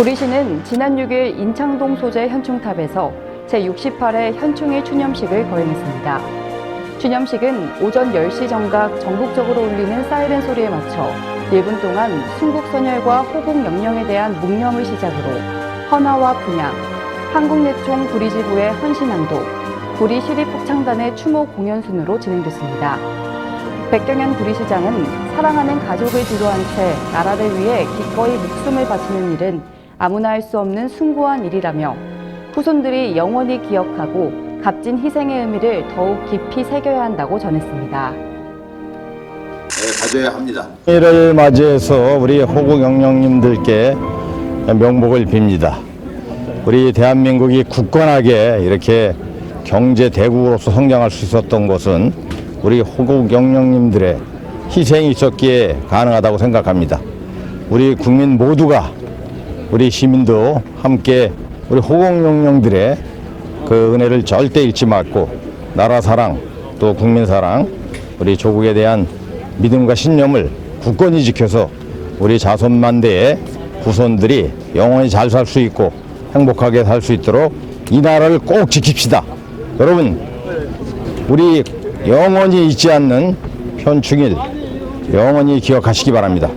구리시는 지난 6일 인창동 소재 현충탑에서 제68회 현충일 추념식을 거행했습니다. 추념식은 오전 10시 정각 전국적으로 울리는 사이렌 소리에 맞춰 1분 동안 순국선열과 호국 영령에 대한 묵념을 시작으로 헌화와 분양, 한국예총 구리지부의 헌신항도, 구리 시립합창단의 추모 공연 순으로 진행됐습니다. 백경현 구리시장은 사랑하는 가족을 뒤로한 채 나라를 위해 기꺼이 목숨을 바치는 일은 아무나 할 수 없는 숭고한 일이라며 후손들이 영원히 기억하고 값진 희생의 의미를 더욱 깊이 새겨야 한다고 전했습니다. 네, 가져야 합니다. 이를 맞이해서 우리 호국 영령님들께 명복을 빕니다. 우리 대한민국이 굳건하게 이렇게 경제 대국으로서 성장할 수 있었던 것은 우리 호국 영령님들의 희생이 있었기에 가능하다고 생각합니다. 우리 국민 모두가 우리 시민도 함께 우리 호국 영령들의 그 은혜를 절대 잃지 말고 나라 사랑 또 국민 사랑 우리 조국에 대한 믿음과 신념을 굳건히 지켜서 우리 자손만대의 후손들이 영원히 잘 살 수 있고 행복하게 살 수 있도록 이 나라를 꼭 지킵시다. 여러분 우리 영원히 잊지 않는 현충일 영원히 기억하시기 바랍니다.